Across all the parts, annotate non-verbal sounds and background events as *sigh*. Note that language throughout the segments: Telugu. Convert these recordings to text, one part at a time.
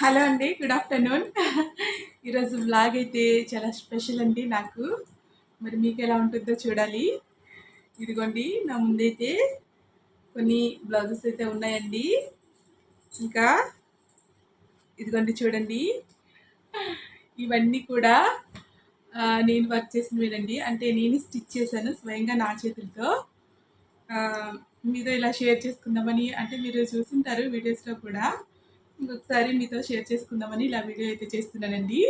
హలో అండి గుడ్ ఆఫ్టర్నూన్. ఈరోజు బ్లాగ్ అయితే చాలా స్పెషల్ అండి నాకు. మరి మీకు ఎలా ఉంటుందో చూడాలి. ఇదిగోండి నా ముందైతే కొన్ని బ్లౌజెస్ అయితే ఉన్నాయండి. ఇంకా ఇదిగోండి చూడండి. ఇవన్నీ కూడా నేను వర్క్ చేసినవేనండి. అంటే నేను స్టిచ్ చేశాను స్వయంగా నా చేతులతో. మీతో ఇలా షేర్ చేసుకుందామని అంటే మీరు చూసుంటారు వీడియోస్లో కూడా. ఇంకొకసారి మీతో షేర్ చేసుకుందామని ఇలా వీడియో అయితే చేస్తున్నానండి.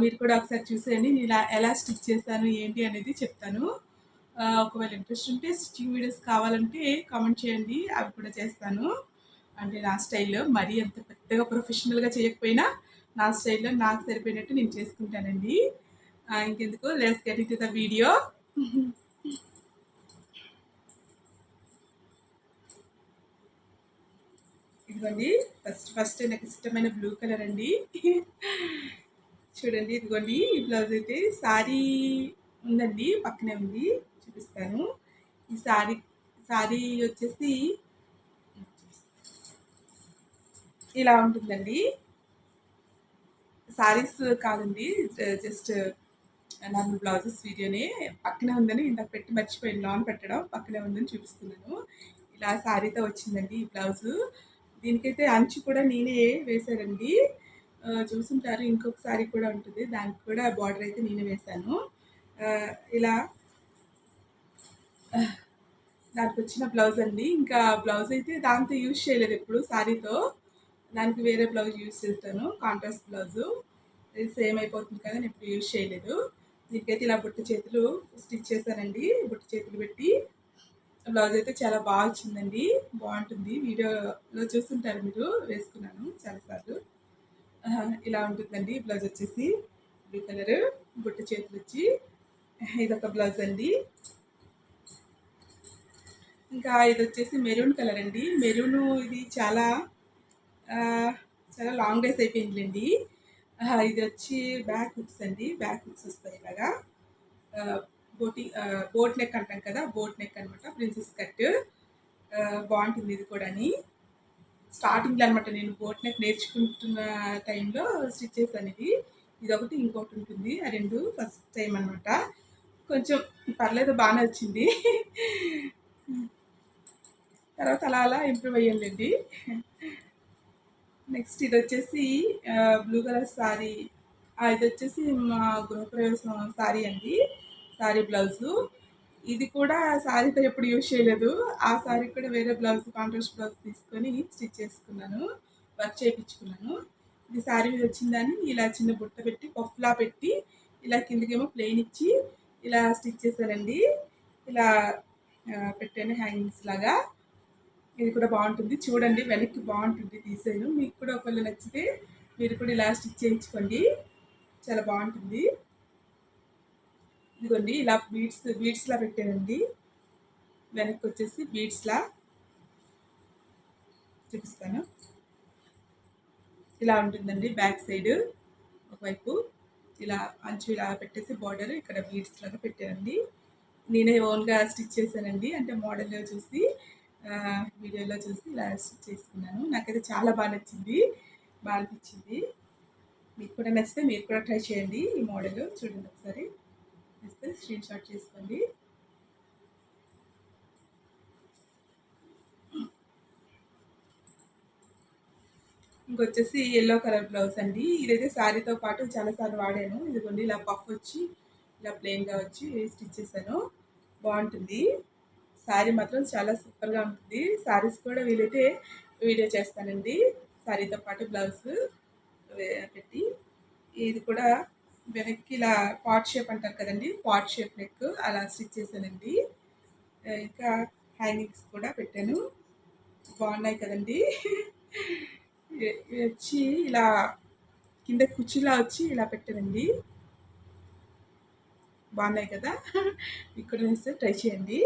మీరు కూడా ఒకసారి చూసేయండి. నేను ఇలా ఎలా స్టిచ్ చేస్తాను ఏంటి అనేది చెప్తాను. ఒకవేళ ఇంట్రెస్ట్ ఉంటే స్టిచ్చింగ్ వీడియోస్ కావాలంటే కామెంట్ చేయండి. అవి కూడా చేస్తాను. అంటే నా స్టైల్లో మరీ అంత పెద్దగా ప్రొఫెషనల్గా చేయకపోయినా నా స్టైల్లో నాకు సరిపోయినట్టు నేను చేసుకుంటానండి. ఇంకెందుకు let's get it the video ఇదిగోండి. ఫస్ట్ ఫస్ట్ నాకు ఇష్టమైన బ్లూ కలర్ అండి. చూడండి ఇదిగోండి. ఈ బ్లౌజ్ అయితే శారీ ఉందండి పక్కనే ఉంది. చూపిస్తాను. ఈ శారీ శారీ వచ్చేసి ఇలా ఉంటుందండి. శారీస్ కాదండి జస్ట్ నార్మల్ బ్లౌజెస్ వీడియోనే పక్కనే ఉందని ఇందాక పెట్టి మర్చిపోయింది లాన్ పెట్టడం పక్కనే ఉందని చూపిస్తున్నాను. ఇలా శారీతో వచ్చిందండి ఈ బ్లౌజు దీనికైతే అంచు కూడా నేనే వేశానండి చూసుంటారు ఇంకొకసారి కూడా ఉంటుంది. దానికి కూడా బార్డర్ అయితే నేనే వేశాను. ఇలా దానికి వచ్చిన బ్లౌజ్ అండి. ఇంకా బ్లౌజ్ అయితే దాంతో యూజ్ చేయలేదు ఎప్పుడు శారీతో దానికి వేరే బ్లౌజ్ యూజ్ చేస్తాను కాంట్రాస్ట్ బ్లౌజు. ఇది సేమ్ అయిపోతుంది కదా నేను ఇప్పుడు యూజ్ చేయలేదు. దీనికైతే ఇలా బుట్ట చేతులు స్టిచ్ చేశానండి. బుట్ట చేతులు పెట్టి బ్లౌజ్ అయితే చాలా బాగా వచ్చిందండి బాగుంటుంది. వీడియోలో చూస్తుంటారు మీరు. వేసుకున్నాను చాలాసార్లు. ఇలా ఉంటుందండి. బ్లౌజ్ వచ్చేసి బ్లూ కలర్ బుట్ట చేతులు వచ్చి ఇదొక బ్లౌజ్ అండి. ఇంకా ఇది వచ్చేసి మెరూన్ కలర్ అండి. మెరూన్ ఇది చాలా చాలా లాంగ్ డేస్ అయిపోయిందండి ఇది వచ్చి బ్యాక్ హుక్స్ అండి. బ్యాక్ హుక్స్ వస్తాయి ఇలాగా. బోటి బోట్ నెక్ అంటాం కదా బోట్ నెక్ అనమాట ప్రిన్సెస్ కట్. బాగుంటుంది ఇది కూడా అని స్టార్టింగ్లో అనమాట నేను బోట్ నెక్ నేర్చుకుంటున్న టైంలో స్టిచ్ చేశాను ఇది. ఇది ఒకటి ఇంకొకటి ఉంటుంది ఆ రెండు ఫస్ట్ టైం అనమాట కొంచెం పర్లేదు బాగానే వచ్చింది. తర్వాత అలా అలా ఇంప్రూవ్ అయ్యానులేండి. నెక్స్ట్ ఇది వచ్చేసి బ్లూ కలర్ శారీ ఇది వచ్చేసి మా గృహప్రవేశం శారీ అండి. శారీ బ్లౌజు. ఇది కూడా శారీతో ఎప్పుడు యూజ్ చేయలేదు. ఆ శారీ కూడా వేరే బ్లౌజ్ కాంట్రాస్ట్ బ్లౌజ్ తీసుకొని స్టిచ్ చేసుకున్నాను. వర్క్ చేయించుకున్నాను. ఇది శారీ మీద వచ్చిందని ఇలా చిన్న బుట్ట పెట్టి పఫ్లా పెట్టి ఇలా కిందకేమో ప్లెయిన్ ఇచ్చి ఇలా స్టిచ్ చేశానండి. ఇలా పెట్టాను హ్యాంగింగ్స్ లాగా. ఇది కూడా బాగుంటుంది. చూడండి వెనక్కి బాగుంటుంది తీసాను మీకు కూడా ఒకవేళ నచ్చితే మీరు కూడా ఇలా స్టిచ్ చేయించుకోండి. చాలా బాగుంటుంది. ఇదిగోండి ఇలా బీడ్స్ బీడ్స్లా పెట్టానండి. వెనక్కి వచ్చేసి బీడ్స్లా చూపిస్తాను. ఇలా ఉంటుందండి బ్యాక్ సైడ్ ఒకవైపు ఇలా అంచు ఇలా పెట్టేసి బార్డర్ ఇక్కడ బీడ్స్ లాగా పెట్టానండి. నేనే ఓన్గా స్టిచ్ చేశానండి అంటే మోడల్లో చూసి వీడియోలో చూసి ఇలా స్టిచ్ చేసుకున్నాను. నాకైతే చాలా బాగా నచ్చింది బాగా అనిపించింది. మీకు కూడా నచ్చితే మీరు కూడా ట్రై చేయండి ఈ మోడల్ చూడండి ఒకసారి. ఇస్తే స్క్రీన్ షాట్ చేసుకోండి. ఇంకొచ్చేసి ఎల్లో కలర్ బ్లౌజ్ అండి. ఇదైతే శారీతో పాటు చాలాసార్లు వాడాను. ఇదిగోండి ఇలా పఫ్ వచ్చి ఇలా ప్లెయిన్గా వచ్చి స్టిచ్ చేశాను. బాగుంటుంది. శారీ మాత్రం చాలా సూపర్గా ఉంటుంది. శారీస్ కూడా వీలైతే వీడియో చేస్తానండి. శారీతో పాటు బ్లౌజ్ పెట్టి. ఇది కూడా వెనక్కి ఇలా పాట్ షేప్ అంటారు కదండి పాట్ షేప్ నెక్ అలా స్టిచ్ చేశానండి. ఇంకా హ్యాంగింగ్స్ కూడా పెట్టాను. బాగున్నాయి కదండి. వచ్చి ఇలా కింద కుర్చీలా వచ్చి ఇలా పెట్టానండి. బాగున్నాయి కదా? ఇక్కడ వేస్తే ట్రై చేయండి.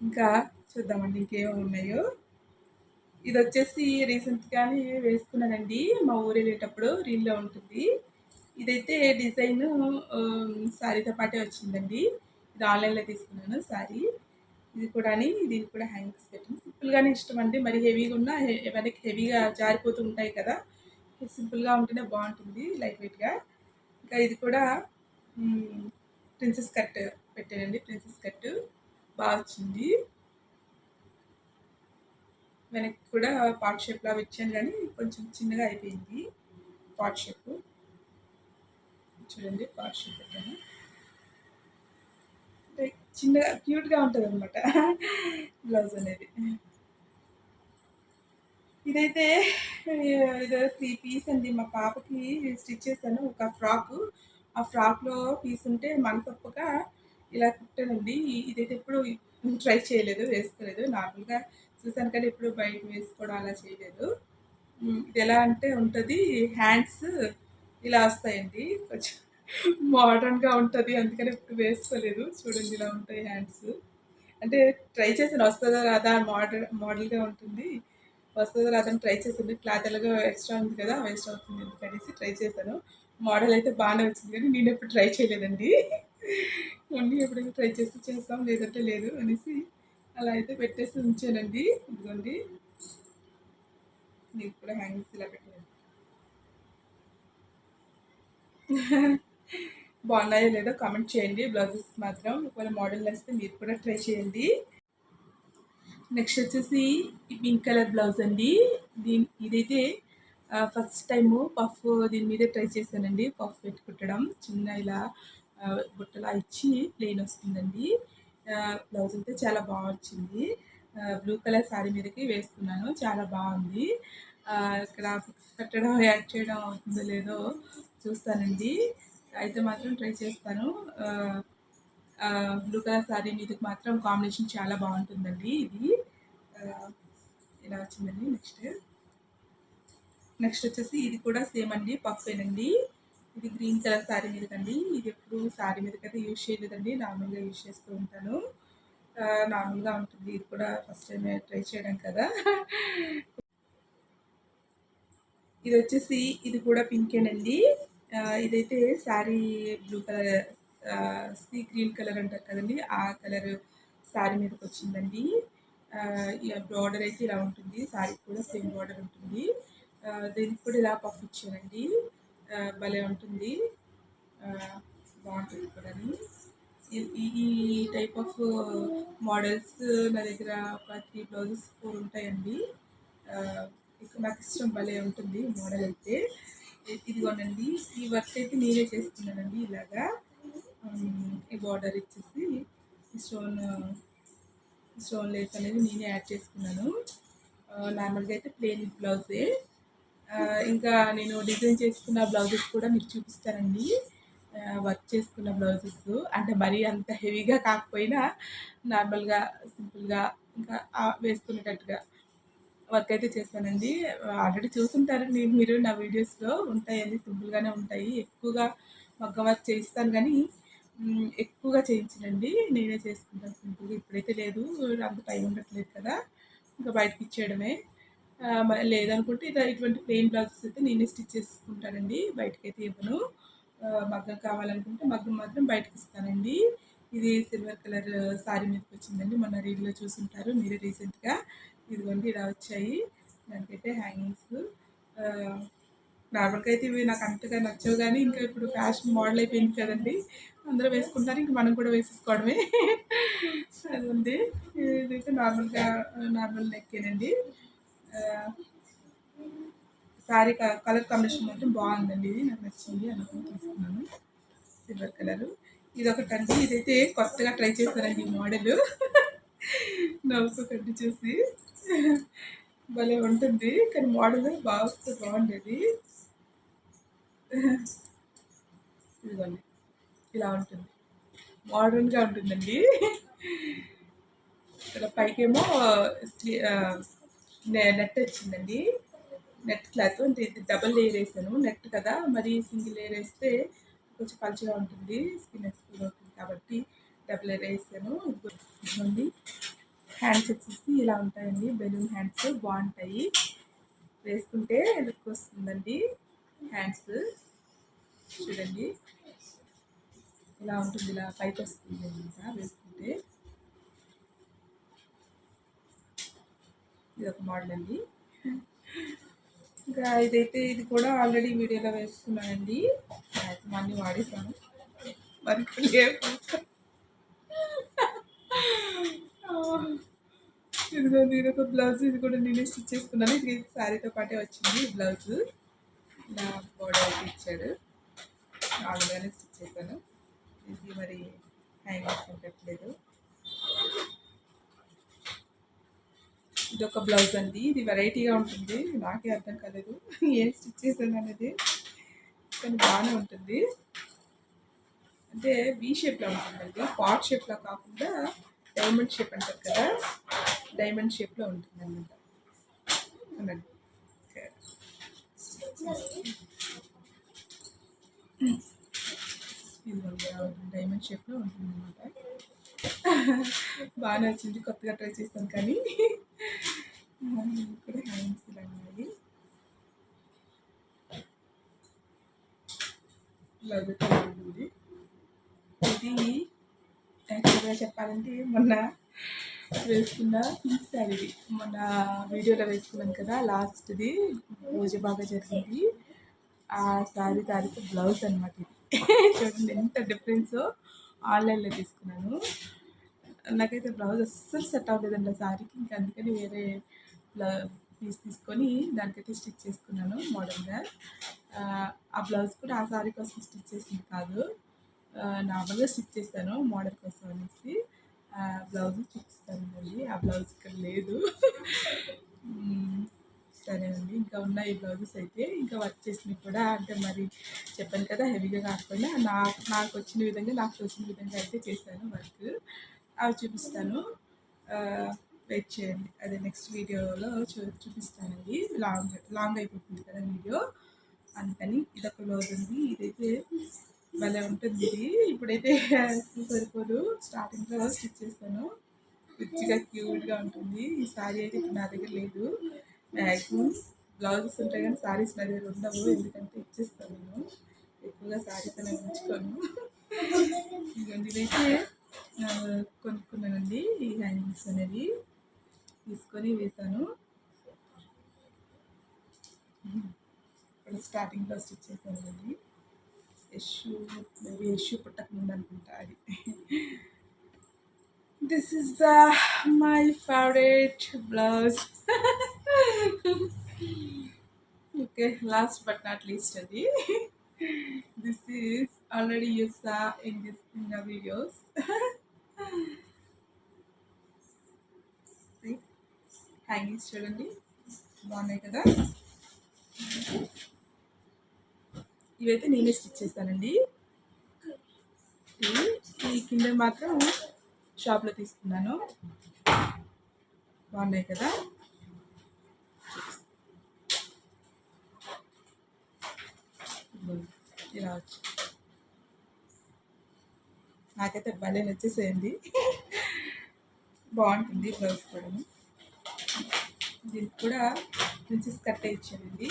ఇంకా చూద్దామండి ఇంకేమో ఉన్నాయో. ఇది వచ్చేసి రీసెంట్గానే వేసుకున్నానండి. మా ఊరు వెళ్ళేటప్పుడు రీల్లో ఉంటుంది. ఇదైతే డిజైన్ శారీతో పాటే వచ్చిందండి. ఇది ఆన్లైన్లో తీసుకున్నాను శారీ. ఇది కూడా దీనికి కూడా హ్యాంగ్స్ పెట్టింది సింపుల్గానే ఇష్టం అండి. మరి హెవీగా ఉన్నా ఎవరికి హెవీగా జారిపోతూ ఉంటాయి కదా. సింపుల్గా ఉంటేనే బాగుంటుంది లైట్ వెయిట్గా ఇంకా ఇది కూడా ప్రిన్సెస్ కట్ పెట్టానండి. ప్రిన్సెస్ కట్ బాగా వచ్చింది. వెనక్కి కూడా పాట్ షేప్ లాగా ఇచ్చాను కానీ కొంచెం చిన్నగా అయిపోయింది పాట్ షేప్ చూడండి పాట్ షేప్ పెట్టాను చిన్నగా క్యూట్గా ఉంటుంది అనమాట బ్లౌజ్ అనేది. ఇదైతే ఏదో త్రీ పీస్ అండి. మా పాపకి స్టిచ్ చేశాను ఒక ఫ్రాక్ ఆ ఫ్రాక్లో పీస్ ఉంటే మన తప్పగా ఇలా కుట్టానండి. ఇదైతే ఎప్పుడు ట్రై చేయలేదు వేసుకోలేదు. నార్మల్గా చూసాను కానీ ఎప్పుడు బయట వేసుకోవడం అలా చేయలేదు. ఇది ఎలా అంటే ఉంటుంది హ్యాండ్స్ ఇలా వస్తాయండి. కొంచెం మోడర్న్గా ఉంటుంది అందుకని ఎప్పుడు వేసుకోలేదు. చూడండి ఇలా ఉంటాయి హ్యాండ్స్. అంటే ట్రై చేసాను వస్తుందా రాదా మోడల్ మోడల్గా ఉంటుంది. వస్తుందో రాదని ట్రై చేసింది క్లాత్ ఎలాగో ఎక్స్ట్రా ఉంది కదా వేస్ట్ అవుతుంది ఎందుకనేసి ట్రై చేశాను. మోడల్ అయితే బాగానే వచ్చింది కానీ నేను ఎప్పుడు ట్రై చేయలేదండి. *laughs* ఓన్లీ ఎప్పుడైనా ట్రై చేస్తే చేస్తాం లేదంటే లేదు అనేసి అలా అయితే పెట్టేసి ఉంచానండి. ఇదిగోండి. నీకు కూడా హ్యాంగింగ్స్ ఇలా పెట్టాను. *laughs* బాగున్నాయో లేదో కామెంట్ చేయండి. బ్లౌజెస్ మాత్రం ఒకవేళ మోడల్ నచ్చితే మీరు కూడా ట్రై చేయండి. నెక్స్ట్ వచ్చేసి పింక్ కలర్ బ్లౌజ్ అండి. దీని ఇదైతే ఫస్ట్ టైము పఫ్ దీని మీద ట్రై చేశానండి. పఫ్ పెట్టి కుట్టడం చిన్న ఇలా బుట్టలా ఇచ్చి ప్లెయిన్ వస్తుందండి. బ్లౌజ్ అయితే చాలా బాగా వచ్చింది. బ్లూ కలర్ శారీ మీదకి వేసుకున్నాను చాలా బాగుంది. ఇక్కడ ఫిక్స్ పెట్టడం యాడ్ చేయడం అవుతుందో లేదో చూస్తానండి. అయితే మాత్రం ట్రై చేస్తాను. బ్లూ కలర్ శారీ మీదకి మాత్రం కాంబినేషన్ చాలా బాగుంటుందండి ఇది. ఇలా వచ్చిందండి. నెక్స్ట్ నెక్స్ట్ వచ్చేసి ఇది కూడా సేమ్ అండి. పఫేనండి ఇది గ్రీన్ కలర్ శారీ మీదకండి. ఇది ఎప్పుడు శారీ మీదకైతే యూజ్ చేయలేదండి. నార్మల్గా యూజ్ చేస్తూ ఉంటాను. నార్మల్గా ఉంటుంది. ఇది కూడా ఫస్ట్ టైం ట్రై చేయడం కదా. ఇది వచ్చేసి ఇది కూడా పింకేనండి ఆ, ఇదైతే sari blue colour sea green colour అంటారు కదండి. ఆ కలర్ శారీ మీదకి వచ్చిందండి. బార్డర్ అయితే ఇలా ఉంటుంది. శారీ కూడా సేమ్ బార్డర్ ఉంటుంది. దీనికి కూడా ఇలా పఫ్ ఇచ్చానండి. భలే ఉంటుంది. బాగుంటుంది కూడా ఈ- ఈ టైప్ ఆఫ్ మోడల్స్ నా దగ్గర ఒక త్రీ బ్లౌజెస్ ఫోర్ ఉంటాయండి. ఆ, ఇక నాకు ఇష్టం భలే ఉంటుంది మోడల్ అయితే. ఇదిగోనండి ఈ వర్క్ అయితే నేనే చేస్తున్నానండి ఇలాగా. ఈ బార్డర్ ఇచ్చేసి స్టోన్ స్టోన్ లేస్ అనేది నేనే యాడ్ చేసుకున్నాను. నార్మల్గా అయితే ప్లెయిన్ బ్లౌజే ఇంకా నేను డిజైన్ చేసుకున్న బ్లౌజెస్ కూడా మీకు చూపిస్తానండి. వర్క్ చేసుకున్న బ్లౌజెస్. అంటే మరీ అంత హెవీగా కాకపోయినా నార్మల్గా సింపుల్గా ఇంకా వేసుకునేటట్టుగా వర్క్ అయితే చేస్తానండి. ఆల్రెడీ చూసుంటారు నేను మీరు నా వీడియోస్లో. ఉంటాయండి సింపుల్గానే ఉంటాయి. ఎక్కువగా మగ్గ వర్క్ చేయిస్తాను కానీ ఎక్కువగా చేయించనండి. నేనే చేసుకుంటాను సింపుల్గా. ఇప్పుడైతే లేదు అంత టైం ఉండట్లేదు కదా. ఇంకా బయటకి ఇచ్చేయడమే. లేదనుకుంటే ఇలా ఇటువంటి ప్లెయిన్ బ్లౌజెస్ అయితే నేనే స్టిచ్ చేసుకుంటానండి. బయటకైతే ఇవ్వను. మగ్గం కావాలనుకుంటే మగ్గం మాత్రం బయటకి ఇస్తానండి ఇది సిల్వర్ కలర్ శారీ మీదకి వచ్చిందండి. మొన్న రీల్లో చూసుంటారు. మీరే రీసెంట్గా ఇదిగోండి ఇలా వచ్చాయి. దానికైతే హ్యాంగింగ్స్ నార్మల్గా అయితే ఇవి నాకు అంతగా నచ్చవు కానీ ఇంకా ఇప్పుడు ఫ్యాషన్ మోడల్ అయిపోయింది కదండి. అందరూ వేసుకుంటారు. ఇంక మనం కూడా వేసేసుకోవడమే. అది ఉంది ఇదైతే నార్మల్గా నార్మల్ నెక్కేనండి శారీ కలర్ కాంబినేషన్ మాత్రం బాగుందండి ఇది. నాకు నచ్చింది అనుకుని తీసుకున్నాను. సిల్వర్ కలర్ ఇది ఒకటండి ఇదైతే కొత్తగా ట్రై చేశారండి ఈ మోడల్ నవ్వుకోకండి చూసి. భలే ఉంటుంది. కానీ మోడల్ బాగా వస్తే బాగుండేది. ఇదిగోండి. ఇలా ఉంటుంది. మోడర్న్గా ఉంటుందండి. ఇక్కడ పైకేమో నెట్ వచ్చిందండి. నెట్ క్లాత్ అంటే ఇది డబల్ లేయర్ వేసాను. నెట్ కదా మరి సింగిల్ లేయర్ వేస్తే కొంచెం పలుచగా ఉంటుంది స్కిన్ ఎక్స్పోజ్ అవుతుంది కాబట్టి డబల్ లేయర్ వేసాను. ఇదిగో- ఇదిగోండి హ్యాండ్స్ వచ్చేసి ఇలా ఉంటాయండి. బెలూన్ హ్యాండ్స్ బాగుంటాయి. వేసుకుంటే లుక్ వస్తుందండి. హ్యాండ్స్ చూడండి. ఇలా ఉంటుంది ఇలా పైకి వస్తుంది అనమాట వేసుకుంటే ఇది ఒక మోడల్ అండి. ఇంకా ఇదైతే ఇది కూడా ఆల్రెడీ వీడియోలో వేసుకున్నానండి మ్యాక్సిమం అన్ని వాడేసాను మరి ఇదిగో నేను ఒక బ్లౌజ్ ఇది కూడా నేనే స్టిచ్ చేసుకున్నాను. ఇది శారీతో పాటే వచ్చింది బ్లౌజ్ నా బోర్డర్ అయితే ఇచ్చాడు. నాలుగుగానే స్టిచ్ చేశాను. ఇది మరి హ్యాంగింగ్స్ పెట్టలేదు ఇది ఒక బ్లౌజ్ అండి. ఇది వెరైటీగా ఉంటుంది. నాకే అర్థం కాలేదు. ఏం స్టిచ్ చేశాను అనేది. కానీ బాగానే ఉంటుంది. అంటే వి షేప్లో ఉంటుందండి. పాట్ షేప్లో కాకుండా డైమండ్ షేప్ అంటారు కదా. డైమండ్ షేప్లో ఉంటుంది అనమాట అవునండి డైమండ్ షేప్లో ఉంటుంది అనమాట బాగానే వచ్చింది. కొత్తగా ట్రై చేస్తాను కానీ. ఇక్కడ హ్యాండ్స్ అనేది ఇది యాక్చువల్గా చెప్పాలంటే మొన్న వేసుకున్న శారీ మొన్న వీడియోలో వేసుకున్నాం కదా లాస్ట్ది. పూజ బాగా జరిగింది. ఆ శారీ తారీఖు బ్లౌజ్ అనమాట ఇది. చూడండి ఎంత డిఫరెన్స్ ఆన్లైన్లో తీసుకున్నాను. నాకైతే బ్లౌజ్ అస్సలు సెట్ అవ్వలేదండి ఆ శారీకి. ఇంకా అందుకని వేరే పీస్ తీసుకొని దానికైతే స్టిచ్ చేసుకున్నాను మోడల్గా ఆ బ్లౌజ్ కూడా ఆ సారీ కోసం స్టిచ్ చేసింది కాదు. నార్మల్గా స్టిచ్ చేశాను మోడల్ కోసం అనేసి. బ్లౌజ్ చూపిస్తాను మళ్ళీ ఆ బ్లౌజ్ ఇక్కడ లేదు. సరే సరేనండి ఇంకా ఉన్నాయి బ్లౌజెస్ అయితే. ఇంకా వర్క్ చేసినవి కూడా అంటే మరి చెప్పాను కదా హెవీగా కాకపోయినా నాకు నాకు వచ్చిన విధంగా నాకు వచ్చిన విధంగా అయితే చేశాను వర్క్ అవి చూపిస్తాను. వెయిట్ చేయండి. అదే నెక్స్ట్ వీడియోలో చూ చూపిస్తానండి. లాంగ్ లాంగ్ అయిపోతుంది కదా వీడియో. అందుకని ఇదొక లోజ్ ఉంది. ఇదైతే భలే ఉంటుంది. ఇది ఇప్పుడైతే *laughs* సరిపోదు. స్టార్టింగ్లో స్టిచ్ చేస్తాను. రిచ్గా క్యూట్గా ఉంటుంది. ఈ సారీ అయితే ఇప్పుడు నా దగ్గర లేదు. మ్యాక్సిమం బ్లౌజెస్ ఉంటాయి కానీ సారీస్ నా దగ్గర ఉండవు. ఎందుకంటే ఇచ్చేస్తాను నేను. ఎక్కువగా సారీస్ అనేది ఉంచుకోను. *laughs* ఇదైతే కొనుక్కున్నానండి. ఈ హ్యాంగింగ్స్ అనేది తీసుకొని వేసాను. ఇప్పుడు స్టార్టింగ్లో స్టిచ్ అది షూ మేబీ ఎష్యూ పుట్టకముందు అనుకుంటా అది. This is the my favourite blouse okay last but not least అది. This is already use in this in the videos hangings చూడండి. బాగున్నాయి కదా? ఇవైతే నేనే స్టిచ్ చేస్తానండి. ఈ కింద మాత్రం షాప్లో తీసుకున్నాను. బాగున్నాయి కదా? ఇలా వచ్చి. నాకైతే భలే నచ్చేసేయండి. బాగుంటుంది బ్లౌజ్ కూడా దీనికి కూడా ప్రిన్సెస్ కట్టే ఇచ్చానండి.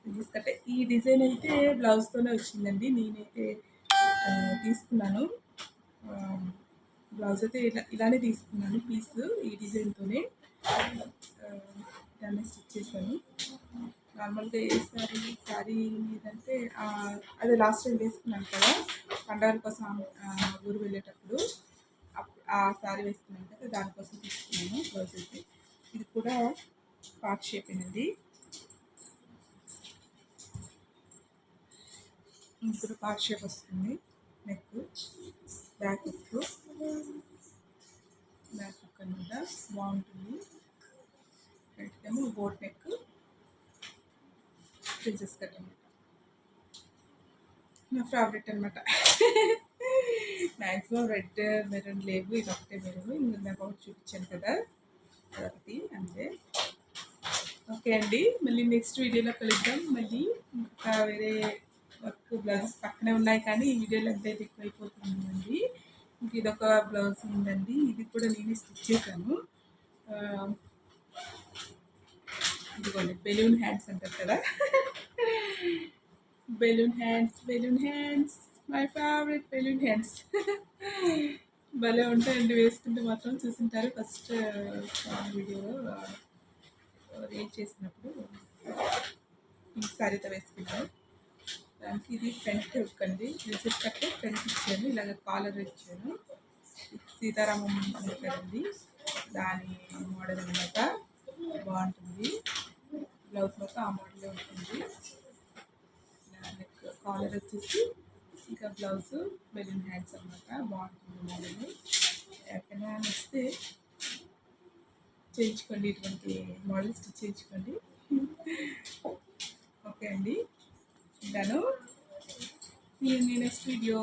ప్రిన్సెస్ కట్టే. ఈ డిజైన్ అయితే బ్లౌజ్తోనే వచ్చిందండి. నేనైతే తీసుకున్నాను. బ్లౌజ్ అయితే ఇలా ఇలానే తీసుకున్నాను పీస్ ఈ డిజైన్తోనే దాన్ని స్టిచ్ చేశాను. నార్మల్గా ఏ శారీ శారీ మీదంటే అదే లాస్ట్ టైం వేసుకున్నాను కదా పండగల కోసం ఊరు వెళ్ళేటప్పుడు ఆ శారీ వేసుకున్నాను కదా దానికోసం తీసుకున్నాను బ్లౌజ్ అయితే. ఇది కూడా పార్ట్ షేప్ అండి ఇప్పుడు పార్ట్ షేప్ వస్తుంది neck back neck back neck అనమాట బాగుంటుంది ఏమో బోట్ నెక్ ప్రిన్సెస్ కట్ అనమాట నా ఫేవరెట్ అనమాట మ్యాక్సిమం రెడ్ మెరూన్ లేవు ఇది ఒకటే మెరూన్ ఇంకా నాకు ఒకటి చూపించాను కదా. అదొకటి అంతే ఓకే అండి. మళ్ళీ నెక్స్ట్ వీడియోలో కలుద్దాం. మళ్ళీ ఇంకా వేరే వర్క్ బ్లౌజెస్ పక్కనే ఉన్నాయి కానీ ఈ వీడియోలో అంతే ఎక్కువైపోతుందండి ఇంక ఇదొక బ్లౌజ్ ఉందండి. ఇది కూడా నేనే స్టిచ్ చేశాను. ఇదిగోండి బెలూన్ హ్యాండ్స్ అంటారు కదా. Balloon hands balloon hands my favourite balloon hands భలే ఉంటాయండి. వేసుకుంటే మాత్రం చూసింటారు. ఫస్ట్ వీడియోలో రేట్ చేసినప్పుడు పింక్ శారీతో వేసుకుంటాను. దానికి ఇది ఫ్రంట్ ఉక్కండి అండి. కట్టే ఫ్రంట్ ఇచ్చాను. ఇలాగ కాలర్ ఇచ్చాను. సీతారామం కదండి దాని మోడల్ అనమాట బాగుంటుంది. బ్లౌజ్ మొత్తం ఆ మోడలే ఉంటుంది. కాలర్ వచ్చేసి ఇంకా బ్లౌజ్ బెలూన్ హ్యాండ్స్ అనమాట బాగుంటుంది మోడల్. ఎక్కడైనా వస్తే చేయించుకోండి. ఇటువంటి మోడల్ స్టిచ్ చేయించుకోండి. ఓకే అండి. ఉంటాను. నేను నెక్స్ట్ వీడియో.